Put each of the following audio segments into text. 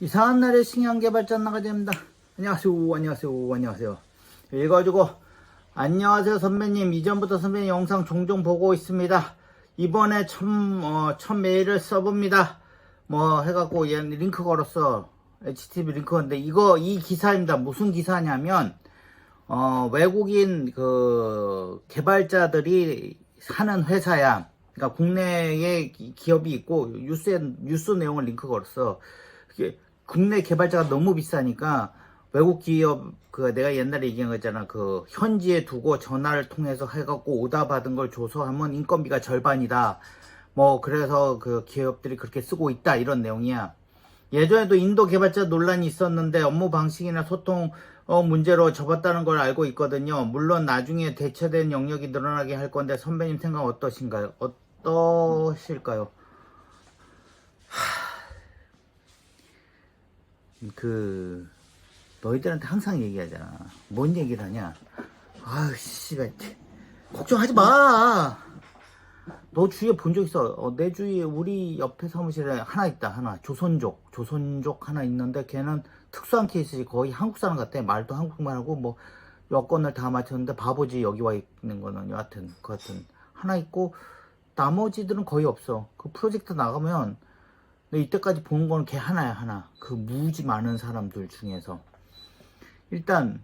이상한 날의 신형 개발자 나가됩니다. 안녕하세요, 안녕하세요, 안녕하세요. 읽어주고 안녕하세요 선배님. 이전부터 선배님 영상 종종 보고 있습니다. 이번에 첫, 어, 첫 메일을 써봅니다. 뭐 해갖고 얘 링크 걸었어. HTTP 링크 건데 이거 이 기사입니다. 무슨 기사냐면 어, 외국인 그 개발자들이 사는 회사야. 그러니까 국내에 기- 기업이 있고 뉴스에 뉴스 내용을 링크 걸었어. 그게 국내 개발자가 너무 비싸니까 외국 기업 그 내가 옛날에 얘기한 거 있잖아. 그 현지에 두고 전화를 통해서 해갖고 오다 받은 걸 줘서 하면 인건비가 절반이다. 뭐 그래서 그 기업들이 그렇게 쓰고 있다 이런 내용이야. 예전에도 인도 개발자 논란이 있었는데 업무 방식이나 소통 어, 문제로 접었다는 걸 알고 있거든요. 물론 나중에 대체된 영역이 늘어나게 할 건데 선배님 생각 어떠신가요? 어떠실까요? 그 너희들한테 항상 얘기하잖아. 뭔 얘기를 하냐? 아우 씨발 걱정하지 마. 너 주위에 본 적 있어? 어, 내 주위에 우리 옆에 사무실에 하나 있다 하나 조선족 조선족 하나 있는데 걔는 특수한 케이스지 거의 한국 사람 같아 말도 한국말 하고 뭐 여권을 다 맞췄는데 바보지 여기 와 있는 거는 여하튼 그 같은 하나 있고 나머지들은 거의 없어 그 프로젝트 나가면 근데 이때까지 본 거는 걔 하나야 하나 그 무지 많은 사람들 중에서 일단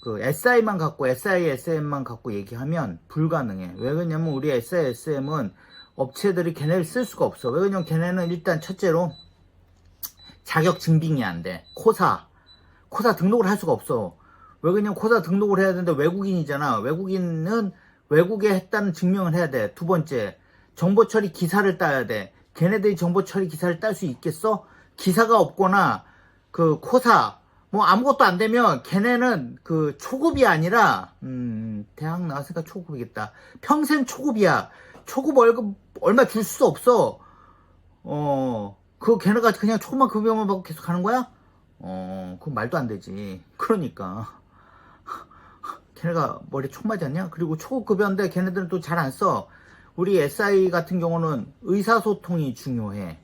그 SI만 갖고 SI, SM만 갖고 얘기하면 불가능해. 왜 그러냐면 우리 SI, SM은 업체들이 걔네를 쓸 수가 없어. 왜 그러냐면 걔네는 일단 첫째로 자격 증빙이 안 돼. 코사. 코사 등록을 할 수가 없어. 왜 그러냐면 코사 등록을 해야 되는데 외국인이잖아. 외국인은 외국에 했다는 증명을 해야 돼. 두 번째, 정보 처리 기사를 따야 돼. 걔네들이 정보 처리 기사를 딸 수 있겠어? 기사가 없거나 그 코사 뭐 아무것도 안 되면 걔네는 그 초급이 아니라 음 대학 나왔으니까 초급이겠다. 평생 초급이야. 초급 월급 얼마 줄 수 없어. 어그 걔네가 그냥 초급만 급여만 받고 계속 가는 거야? 어 그건 말도 안 되지. 그러니까. 걔네가 머리 총 맞았냐? 그리고 초급 급여인데 걔네들은 또 잘 안써 우리 SI 같은 경우는 의사소통이 중요해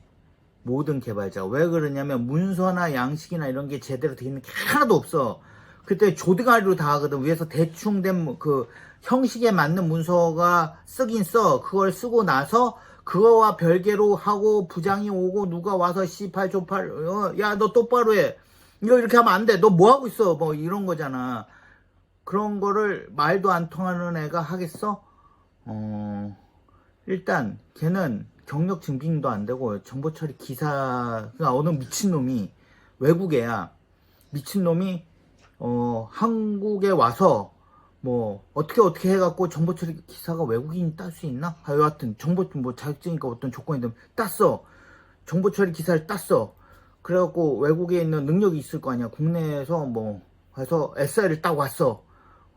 모든 개발자. 왜 그러냐면 문서나 양식이나 이런 게 제대로 돼 있는 게 하나도 없어. 그때 조드가리로 다 하거든. 위에서 대충 된 그 형식에 맞는 문서가 쓰긴 써. 그걸 쓰고 나서 그거와 별개로 하고 부장이 오고 누가 와서 씨팔 조팔 어, 야너 똑바로 해. 이거 이렇게 하면 안 돼. 너 뭐 하고 있어? 뭐 이런 거잖아. 그런 거를 말도 안 통하는 애가 하겠어? 어 일단 걔는 경력 증빙도 안 되고 정보 처리 기사가 어느 미친놈이 외국 애야. 미친놈이 어 한국에 와서 뭐 어떻게 어떻게 해갖고 정보 처리 기사가 외국인이 딸 수 있나? 아, 여하튼 정보 뭐 자격증이니까 어떤 조건이 되면 땄어. 정보 처리 기사를 땄어. 그래갖고 외국에 있는 능력이 있을 거 아니야. 국내에서 뭐 해서 SI를 딱 왔어.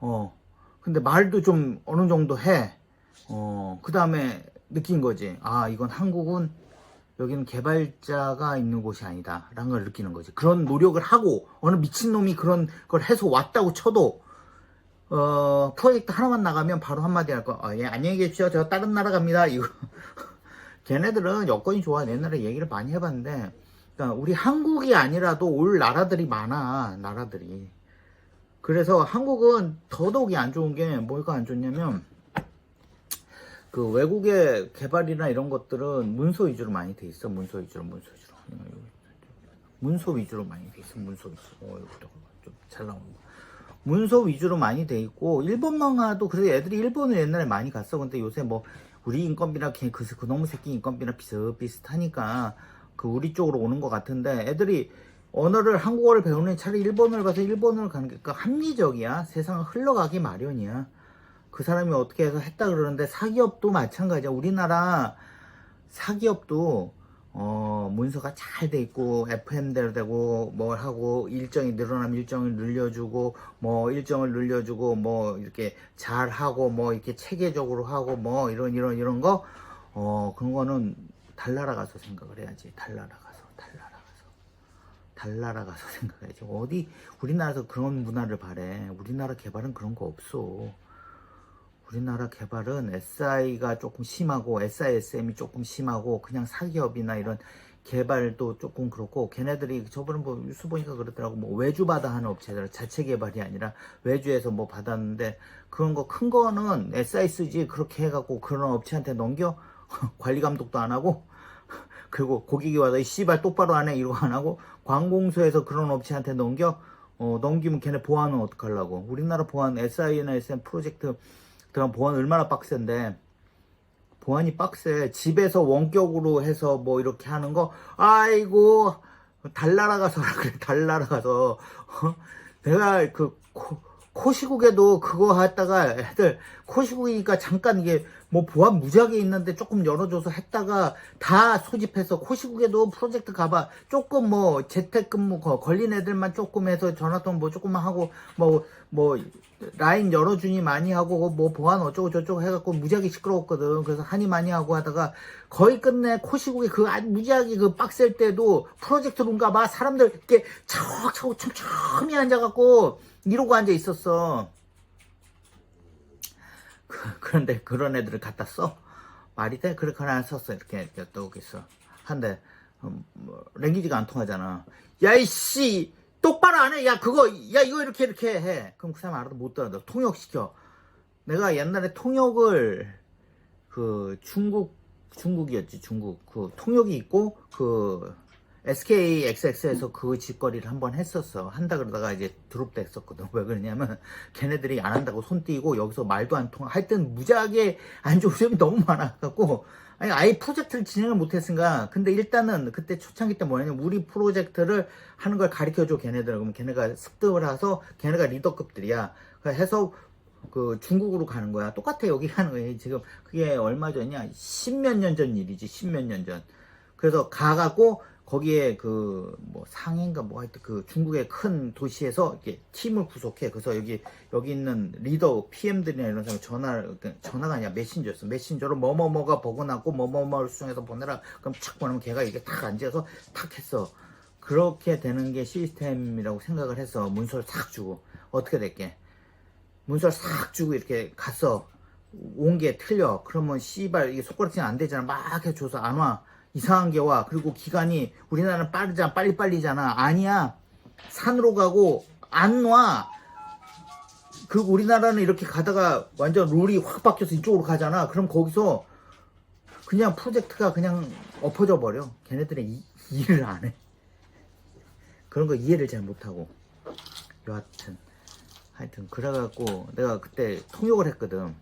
어. 근데 말도 좀 어느 정도 해 어, 그 다음에 느낀 거지. 아, 이건 한국은 여기는 개발자가 있는 곳이 아니다. 라는 걸 느끼는 거지. 그런 노력을 하고, 어느 미친놈이 그런 걸 해서 왔다고 쳐도, 어, 프로젝트 하나만 나가면 바로 한마디 할 거, 아, 예, 안녕히 계십시오. 저 다른 나라 갑니다. 이거. 걔네들은 여건이 좋아. 옛날에 얘기를 많이 해봤는데, 그러니까 우리 한국이 아니라도 올 나라들이 많아. 나라들이. 그래서 한국은 더더욱이 안 좋은 게 뭐가 안 좋냐면, 그 외국의 개발이나 이런 것들은 문서 위주로 많이 돼 있어. 문서 위주로, 문서 위주로. 문서 위주로 많이 돼 있어. 문서 위주로. 어, 여기다가 좀잘 거. 문서 위주로 많이 돼 있고 일본만 가도 그래서 애들이 일본을 옛날에 많이 갔어. 근데 요새 뭐 우리 인건비나 걔 그, 그 놈의 새끼 인건비나 비슷비슷하니까 그 우리 쪽으로 오는 것 같은데 애들이 언어를 한국어를 배우는 차라리 일본을 가서 일본을 가는 게 그러니까 합리적이야. 세상은 흘러가기 마련이야. 그 사람이 어떻게 해서 했다 그러는데 사기업도 마찬가지야. 우리나라 사기업도 어 문서가 잘 돼 있고 FM대로 되고 뭘 하고 일정이 늘어나면 일정을 늘려주고 뭐 일정을 늘려주고 뭐 이렇게 잘 하고 뭐 이렇게 체계적으로 하고 뭐 이런 이런 이런 거 어 그런 거는 달나라 가서 생각을 해야지. 달나라 가서 달나라 가서 달나라 가서 생각해야지. 어디 우리나라에서 그런 문화를 바래. 우리나라 개발은 그런 거 없어. 우리나라 개발은 SI가 조금 심하고 SISM이 조금 심하고 그냥 사기업이나 이런 개발도 조금 그렇고 걔네들이 저번에 뭐 뉴스 보니까 그러더라고. 뭐 외주 받아 하는 업체들 자체 개발이 아니라 외주에서 뭐 받았는데 그런 거 큰 거는 SISG 그렇게 해갖고 그런 업체한테 넘겨? 관리 감독도 안 하고? 그리고 고객이 와서 이 씨발 똑바로 안 해? 이러고 안 하고 관공서에서 그런 업체한테 넘겨? 어, 넘기면 걔네 보안은 어떡하려고? 우리나라 보안 SI나 SM 프로젝트 그런 보안 얼마나 빡센데 보안이 빡세. 집에서 원격으로 해서 뭐 이렇게 하는 거, 아이고, 달 날아가서라 그래, 달 날아가서. 어? 내가 그, 코, 코시국에도 그거 했다가 애들, 코시국이니까 잠깐 이게 뭐 보안 무지하게 있는데 조금 열어줘서 했다가 다 소집해서 코시국에도 프로젝트 가봐. 조금 뭐 재택근무 거- 걸린 애들만 조금 해서 전화통 뭐 조금만 하고 뭐, 뭐, 라인 열어주니 많이 하고 뭐 보안 어쩌고 저쩌고 해갖고 무지하게 시끄러웠거든. 그래서 한이 많이 하고 하다가 거의 끝내 코시국에 그 무지하게 그 빡셀 때도 프로젝트 룸 가 봐 사람들 이렇게 차곡차곡 촘촘히 앉아갖고 이러고 앉아 있었어. 그, 그런데 그런 애들을 갖다 써? 말이 돼? 그렇게 하나 썼어. 이렇게, 있어. 한데, 음, 뭐, 랭귀지가 안 통하잖아. 야, 이씨! 똑바로 안 해! 야, 그거, 야, 이거 이렇게 이렇게 해! 그럼 그 사람 알아도 못 들어. 통역시켜. 내가 옛날에 통역을, 그, 중국, 중국이었지, 중국. 그, 통역이 있고, 그, SKXX에서 그 짓거리를 한번 했었어. 한다 그러다가 이제 드롭됐었거든. 왜 그러냐면, 걔네들이 안 한다고 손 띄고, 여기서 말도 안 통하, 하여튼 무지하게 안 좋은 점이 너무 많아갖고, 아니, 아예 프로젝트를 진행을 못했으니까. 근데 일단은 그때 초창기 때 뭐냐면, 우리 프로젝트를 하는 걸 가르쳐줘, 걔네들. 그러면 걔네가 습득을 해서, 걔네가 리더급들이야. 해서, 그 중국으로 가는 거야. 똑같아, 여기 가는 거야. 지금 그게 얼마 전이냐? 십몇 년 전 일이지, 십몇 년 전. 그래서 가갖고, 거기에 그 뭐 상해인가 뭐 하여튼 그 중국의 큰 도시에서 이렇게 팀을 구속해. 그래서 여기 여기 있는 리더 PM들이나 이런 사람 전화를 그 전화가 아니라 메신저였어. 메신저로 뭐뭐뭐가 보고나고 뭐뭐뭐를 수정해서 보내라. 그럼 착 보내면 걔가 이게 탁 앉아서 탁 했어. 그렇게 되는 게 시스템이라고 생각을 해서 문서를 싹 주고 어떻게 됐게? 문서를 싹 주고 이렇게 갔어. 온 게 틀려. 그러면 씨발 이게 손가락질 안 되잖아. 막 해줘서 안 와. 이상한 게 와. 그리고 기간이 우리나라는 빠르잖아. 빨리빨리잖아. 아니야. 산으로 가고 안 와. 그 우리나라는 이렇게 가다가 완전 룰이 확 바뀌어서 이쪽으로 가잖아. 그럼 거기서 그냥 프로젝트가 그냥 엎어져 버려. 걔네들은 이- 일을 안 해. 그런 거 이해를 잘 못하고. 여하튼. 하여튼 그래갖고 내가 그때 통역을 했거든.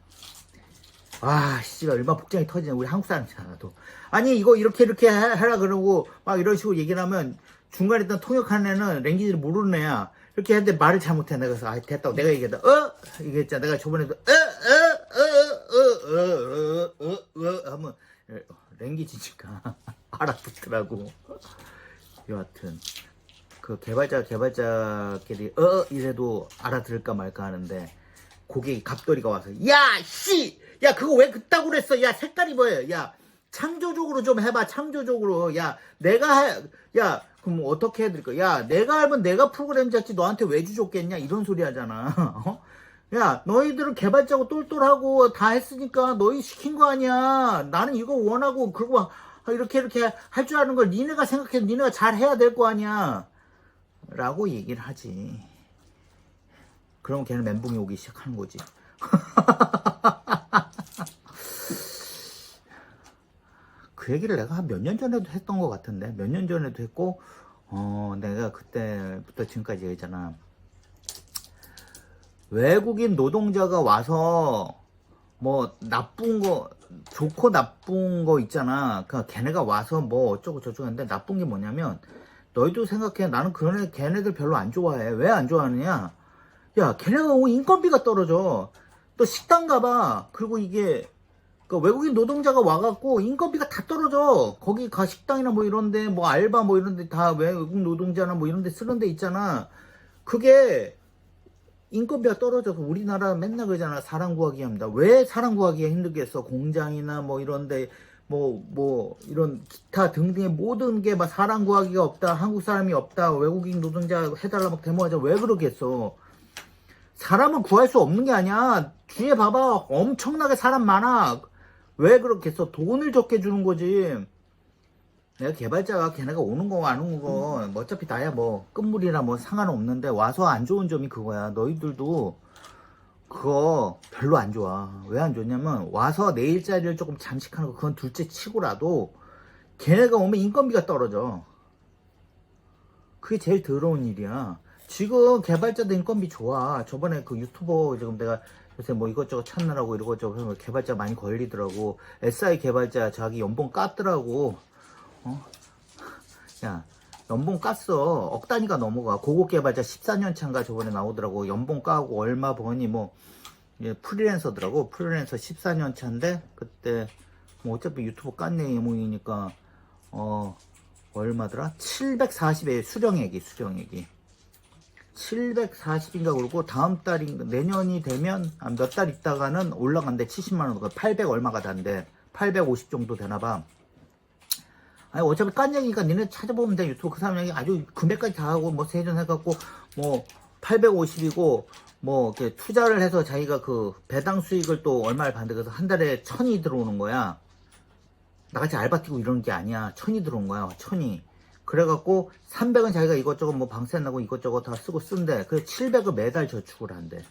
아, 씨발, 얼마나 복장이 터지냐. 우리 한국 사람이잖아, 나도. 아니, 이거 이렇게 이렇게 해- 해라 그러고, 막 이런 식으로 얘기를 하면, 중간에 있던 통역하는 애는 랭귀지를 모르는 애야. 이렇게 했는데 말을 잘못해. 내가 그래서, 아, 됐다고. 내가 얘기했다. 어? 있잖아. 내가 저번에도, 어, 어, 어, 어, 어, 어, 어, 어, 하면, 어, 랭귀지니까 알아듣더라고. 여하튼. 그 개발자, 개발자끼리, 어, 이래도 알아들을까 말까 하는데, 고객이 갑돌이가 와서 야 씨! 야 그거 왜 그따구로 했어? 야 색깔이 뭐예요? 야 창조적으로 좀 해봐 창조적으로 야 내가 해, 야 그럼 뭐 어떻게 해드릴 거야? 야 내가 알면 내가 프로그램 짰지 너한테 왜 주줬겠냐 이런 소리 하잖아 어? 야 너희들은 개발자고 똘똘하고 다 했으니까 너희 시킨 거 아니야 나는 이거 원하고 그리고 이렇게 이렇게 할 줄 아는 걸 니네가 생각해 니네가 잘 해야 될 거 아니야 라고 얘기를 하지 그럼 걔는 멘붕이 오기 시작하는 거지. 그 얘기를 내가 한 몇 년 전에도 했던 것 같은데 몇 년 전에도 했고 어 내가 그때부터 지금까지 얘기했잖아. 외국인 노동자가 와서 뭐 나쁜 거 좋고 나쁜 거 있잖아. 그 걔네가 와서 뭐 어쩌고 저쩌고 했는데 나쁜 게 뭐냐면 너희도 생각해. 나는 그런 애 걔네들 별로 안 좋아해. 왜 안 좋아하느냐? 야, 걔네가 오면 인건비가 떨어져. 또 식당 가봐. 그리고 이게, 그 외국인 노동자가 와갖고 인건비가 다 떨어져. 거기 가 식당이나 뭐 이런데, 뭐 알바 뭐 이런데 다 외국 노동자나 뭐 이런데 쓰는 데 있잖아. 그게 인건비가 떨어져서 우리나라 맨날 그러잖아. 사람 구하기 합니다. 왜 사람 구하기가 힘들겠어? 공장이나 뭐 이런데, 뭐, 뭐, 이런 기타 등등의 모든 게 막 사람 구하기가 없다. 한국 사람이 없다. 외국인 노동자 해달라 막 데모하자. 왜 그러겠어? 사람을 구할 수 없는 게 아니야. 주위에 봐봐. 엄청나게 사람 많아. 왜 그렇겠어? 돈을 적게 주는 거지. 내가 개발자가 걔네가 오는 거 안 오는 거. 뭐 어차피 나야 뭐. 끝물이라 뭐 상관없는데 와서 안 좋은 점이 그거야. 너희들도 그거 별로 안 좋아. 왜 안 좋냐면 와서 내 일자리를 조금 잠식하는 거 그건 둘째 치고라도 걔네가 오면 인건비가 떨어져. 그게 제일 더러운 일이야. 지금 개발자들 인건비 좋아. 저번에 그 유튜버 지금 내가 요새 뭐 이것저것 찾느라고 이것저것 하면 개발자 많이 걸리더라고 SI 개발자 자기 연봉 깠더라고 어? 야, 연봉 깠어. 억 단위가 넘어가. 고급 개발자 14년 차인가 저번에 나오더라고. 연봉 까고 얼마 버니 뭐, 예, 프리랜서더라고. 프리랜서 14년 차인데, 그때, 뭐 어차피 유튜브 깐 내용이니까, 어, 얼마더라? 740에 수령액이, 수령액이. 740인가 그러고, 다음 달인, 내년이 되면, 아, 몇달 있다가는 올라간대. 70만 원, 800 얼마가 단대. 850 정도 되나 봐. 아니 어차피 깐 얘기니까 니네 찾아보면 돼 유튜브 그 사람 얘기 아주 금액까지 다 하고 뭐 세전 해갖고 뭐 850이고 뭐 이렇게 투자를 해서 자기가 그 배당 수익을 또 얼마를 받는데 그래서 한 달에 천이 들어오는 거야 나같이 알바 뛰고 이러는 게 아니야 천이 들어온 거야 천이 그래갖고 300은 자기가 이것저것 뭐 방세 나고 이것저것 다 쓰고 쓴대 그래서 700을 매달 저축을 한대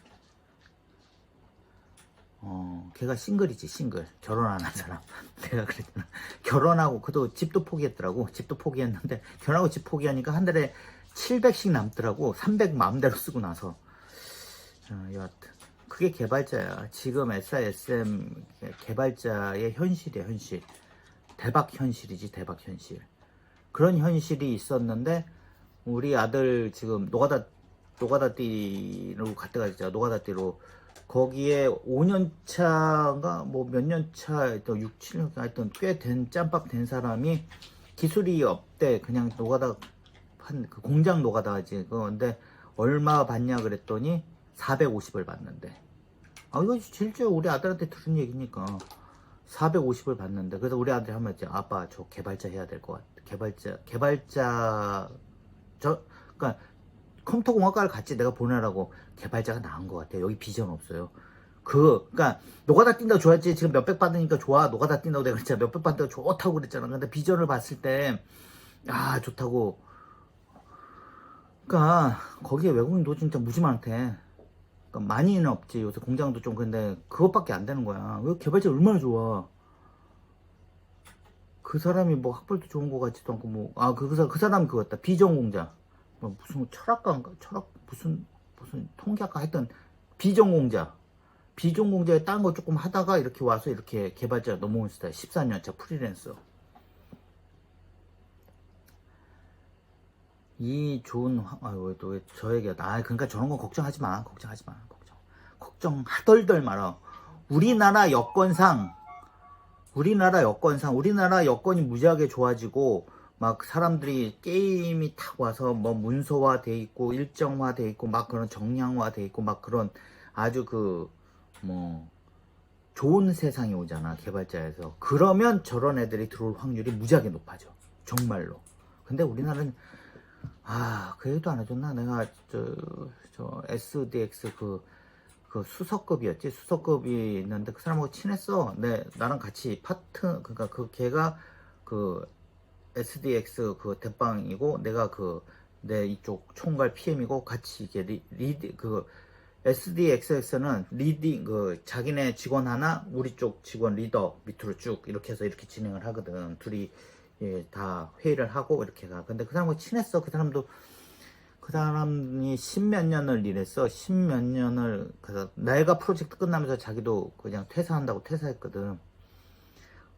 어, 걔가 싱글이지, 싱글. 결혼 안 한 사람. 내가 그랬잖아. 결혼하고, 그도 집도 포기했더라고. 집도 포기했는데, 결혼하고 집 포기하니까 한 달에 700씩 남더라고. 300 마음대로 쓰고 나서. 어, 여하튼. 그게 개발자야. 지금 SISM 개발자의 현실이야, 현실. 대박 현실이지, 대박 현실. 그런 현실이 있었는데, 우리 아들 지금 노가다, 노가다띠로 갔다 가자. 노가다띠로. 거기에 5년 차인가 뭐 몇 년 차, 또 6, 7년 하여튼 꽤 된 짬밥 된 사람이 기술이 없대. 그냥 노가다 한 그 공장 노가다 하지. 그런데 얼마 받냐 그랬더니 450을 받는데. 아 이거 실제 우리 아들한테 들은 얘기니까 450을 받는데. 그래서 우리 아들이 한번 했지. 아빠 저 개발자 해야 될 것 같아. 개발자 개발자 저 그러니까 컴퓨터 공학과를 같이 내가 보내라고 개발자가 나은 것 같아요. 여기 비전 없어요. 그, 그니까, 노가다 뛴다고 좋았지. 지금 몇백 받으니까 좋아. 노가다 뛴다고 내가 그랬잖아. 몇백 받다고 좋다고 그랬잖아. 근데 비전을 봤을 때, 아, 좋다고. 그니까, 거기에 외국인도 진짜 무지 많대. 그러니까 많이는 없지. 요새 공장도 좀 근데 그것밖에 안 되는 거야. 왜 개발자 얼마나 좋아. 그 사람이 뭐 학벌도 좋은 거 같지도 않고 뭐, 아, 그, 그, 사- 그 사람이 그거였다. 비전공자. 뭐 무슨 철학과인가? 철학, 무슨, 무슨 통계학과 했던 비전공자. 비전공자에 딴 거 조금 하다가 이렇게 와서 이렇게 개발자 넘어온 스타일. 14년차 프리랜서. 이 좋은, 화- 아유, 또왜 저 얘기야. 아, 그러니까 저런 거 걱정하지 마. 걱정하지 마. 걱정. 걱정하덜덜 말아. 우리나라 여건상, 우리나라 여건상, 우리나라 여건이 무지하게 좋아지고, 막 사람들이 게임이 탁 와서 뭐 문서화 돼 있고, 일정화 돼 있고, 막 그런 정량화 돼 있고, 막 그런 아주 그, 뭐, 좋은 세상이 오잖아, 개발자에서. 그러면 저런 애들이 들어올 확률이 무지하게 높아져. 정말로. 근데 우리나라는, 아, 그 얘기도 안 해줬나? 내가, 저, 저, SDX 그, 그 수석급이었지? 수석급이 있는데 그 사람하고 친했어. 내, 나랑 같이 파트, 그니까 그 걔가 그 SDX 그 대빵이고 내가 그, 내 이쪽 총괄 PM이고 같이 이게 리, 리드, 그, SDXX는 리딩 그 자기네 직원 하나 우리 쪽 직원 리더 밑으로 쭉 이렇게 해서 이렇게 진행을 하거든 둘이 예, 다 회의를 하고 이렇게 가 근데 그 사람하고 친했어 그 사람도 그 사람이 십몇 년을 일했어 십몇 년을 그래서 내가 프로젝트 끝나면서 자기도 그냥 퇴사한다고 퇴사했거든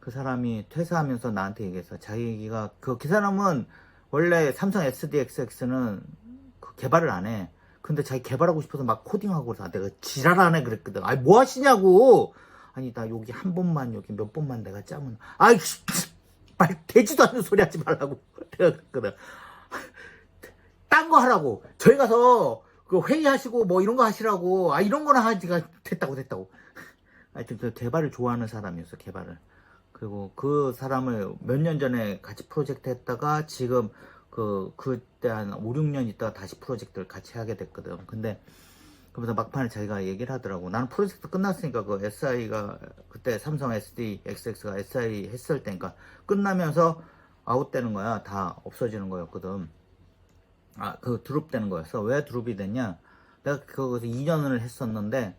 그 사람이 퇴사하면서 나한테 얘기했어 자기가 그, 그 사람은 원래 삼성 SDXX는 그 개발을 안 해 근데 자기 개발하고 싶어서 막 코딩하고 그래서 내가 지랄하네 그랬거든. 아니 뭐 하시냐고. 아니 나 여기 한 번만 여기 몇 번만 내가 짜면 아이 씨, 말 되지도 않는 소리 하지 말라고 내가 그랬거든. 딴 거 하라고. 저희 가서 그 회의하시고 뭐 이런 거 하시라고. 아 이런 거나 하지가 됐다고 됐다고. 하여튼 그 개발을 좋아하는 사람이었어 개발을. 그리고 그 사람을 몇 년 전에 같이 프로젝트 했다가 지금 그, 그때 한 5, 6년 있다가 다시 프로젝트를 같이 하게 됐거든. 근데, 그러면서 막판에 자기가 얘기를 하더라고. 나는 프로젝트 끝났으니까 그 SI가, 그때 삼성 SD, XX가 SI 했을 때니까 끝나면서, 아웃되는 거야. 다 없어지는 거였거든. 아, 그 드롭 되는 거였어. 왜 드롭이 됐냐? 내가 거기서 2년을 했었는데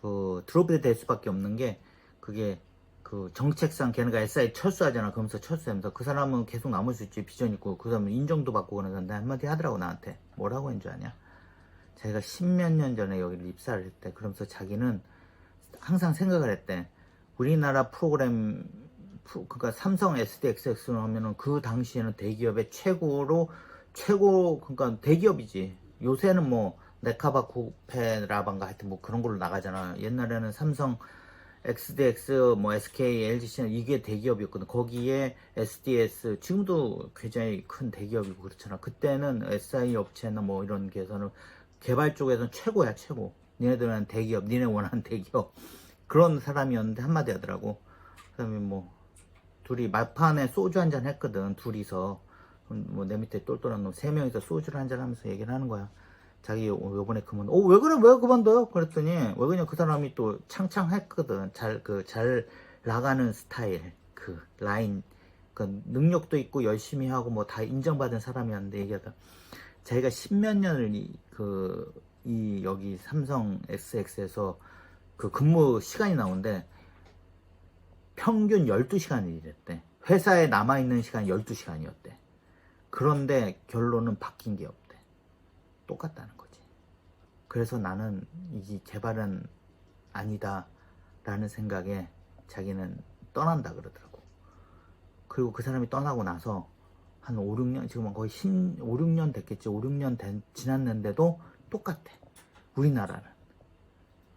그 드롭이 될 수밖에 없는 게 그게 그 정책상 걔네가 SI 철수하잖아. 그러면서 철수하면서 그 사람은 계속 남을 수 있지. 비전 있고 그 사람은 인정도 받고 그러는데 한마디 하더라고 나한테. 뭐라고 했는 줄 아냐? 자기가 십몇 년 전에 여기를 입사를 했대. 그러면서 자기는 항상 생각을 했대. 우리나라 프로그램, 프로- 그러니까 삼성 SDXX로 하면은 그 당시에는 대기업의 최고로, 최고, 그러니까 대기업이지. 요새는 뭐, 네카바 쿠페 라방가 하여튼 뭐 그런 걸로 나가잖아. 옛날에는 삼성 XDX, 뭐 SK, LGC는 이게 대기업이었거든. 거기에 SDS, 지금도 굉장히 큰 대기업이고 그렇잖아. 그때는 SI 업체나 뭐 이런 게서는 개발 쪽에서는 최고야, 최고. 니네들은 대기업, 니네 원하는 대기업. 그런 사람이었는데 한마디 하더라고. 그 다음에 뭐, 둘이 막판에 소주 한잔 했거든, 둘이서. 뭐, 내 밑에 똘똘한 놈 세 명이서 소주를 한잔 하면서 얘기를 하는 거야. 자기 요- 요번에 그만, 어, 왜 그래? 왜 그만둬요? 그랬더니, 왜 그냥 그 사람이 또 창창했거든. 잘, 그, 잘 나가는 스타일. 그, 라인. 그, 능력도 있고 열심히 하고 뭐 다 인정받은 사람이었는데 얘기하다. 자기가 십몇 년을 이, 그, 이, 여기 삼성 SX에서 그 근무 시간이 나오는데, 평균 12시간을 일했대. 회사에 남아있는 시간이 12시간이었대. 그런데 결론은 바뀐 게 없대. 똑같다는 거지. 그래서 나는 이 개발은 아니다. 라는 생각에 자기는 떠난다 그러더라고. 그리고 그 사람이 떠나고 나서 한 5, 6년, 지금 거의 10, 5, 6년 됐겠지. 5, 6년 된- 지났는데도 똑같아. 우리나라는.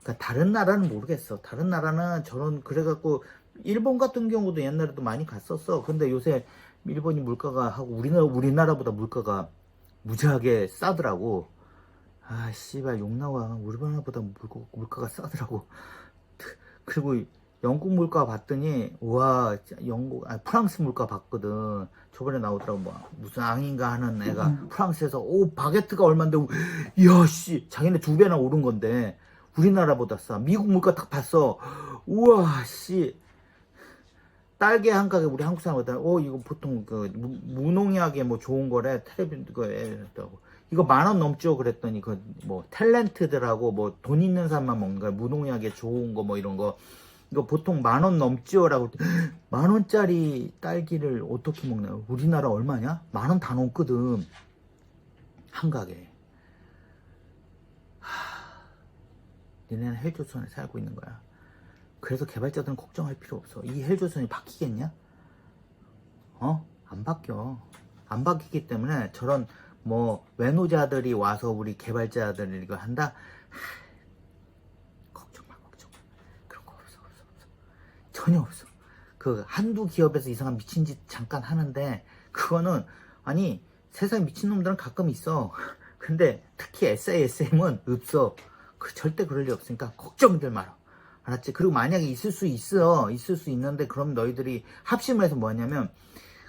그러니까 다른 나라는 모르겠어. 다른 나라는 저런 그래갖고 일본 같은 경우도 옛날에도 많이 갔었어. 근데 요새 일본이 물가가 하고 우리나라 우리나라보다 물가가 무지하게 싸더라고. 아 씨발 욕 나와. 우리나라보다 물가, 물가가 싸더라고. 그리고 영국 물가 봤더니 와 진짜 영국 아 프랑스 물가 봤거든. 저번에 나오더라고 뭐 무슨 앙인가 하는 애가 프랑스에서 오 바게트가 얼마인데 이야 씨 자기네 두 배나 오른 건데 우리나라보다 싸. 미국 물가 딱 봤어. 우와 씨 딸기 한 가게 우리 한국 사람보다 어 이거 보통 그 무- 무농약에 뭐 좋은 거래? 텔레비 그거에 했다고. 이거 만 원 넘죠? 그랬더니 그 뭐 탤런트들하고 뭐 돈 있는 사람만 먹는 거야. 무농약에 좋은 거 뭐 이런 거. 이거 보통 만 원 넘죠라고 만 원짜리 딸기를 어떻게 먹나요? 우리나라 얼마냐? 만 원 다 넘거든. 한 가게. 하, 니네는 헬조선에 살고 있는 거야 그래서 개발자들은 걱정할 필요 없어. 이 헬조선이 바뀌겠냐? 어? 안 바뀌어. 안 바뀌기 때문에 저런 뭐 외노자들이 와서 우리 개발자들 이거 한다. 하, 걱정 마, 걱정 마. 그런 거 없어, 없어, 없어. 전혀 없어. 그 한두 기업에서 이상한 미친 짓 잠깐 하는데 그거는 아니 세상 미친 놈들은 가끔 있어. 근데 특히 SASM은 없어. 그 절대 그럴 리 없으니까 걱정들 마라. 알았지? 그리고 만약에 있을 수 있어. 있을 수 있는데 그럼 너희들이 합심을 해서 뭐냐면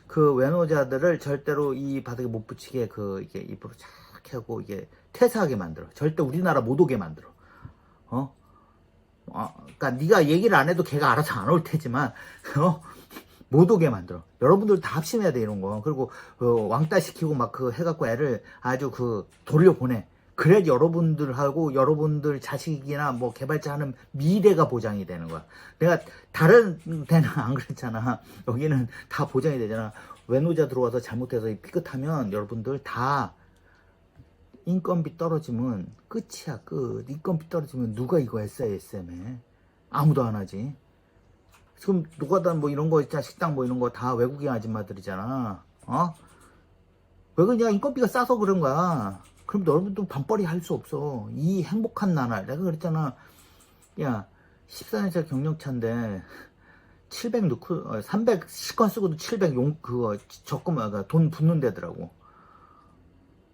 그 외노자들을 절대로 이 바닥에 못 붙이게 그 이게 입으로 착 하고 이게 퇴사하게 만들어. 절대 우리나라 못 오게 만들어. 어? 어, 그러니까 네가 얘기를 안 해도 걔가 알아서 안 올 테지만 어? 못 오게 만들어. 여러분들 다 합심해야 돼 이런 거. 그리고 어, 왕따 시키고 막 그 해갖고 애를 아주 그 돌려 보내. 그래야 여러분들하고 여러분들 자식이나 뭐 개발자 하는 미래가 보장이 되는 거야. 내가 다른 데는 안 그랬잖아. 여기는 다 보장이 되잖아. 외노자 들어와서 잘못해서 삐끗하면 여러분들 다 인건비 떨어지면 끝이야 끝. 인건비 떨어지면 누가 이거 SISM에 아무도 안 하지. 지금 노가다 뭐 이런 거 있잖아 식당 뭐 이런 거 다 외국인 아줌마들이잖아. 어? 왜 그러냐 인건비가 싸서 그런 거야. 그럼 여러분도 반벌이 할 수 없어. 이 행복한 나날. 내가 그랬잖아. 야, 14년차 경력차인데, 700 넣고, 어, 300 시권 쓰고도 700 용, 그거, 적금, 아, 그돈 붓는 데더라고.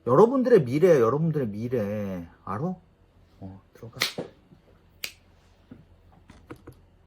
여러분들의 미래, 여러분들의 미래. 알아? 어, 들어가.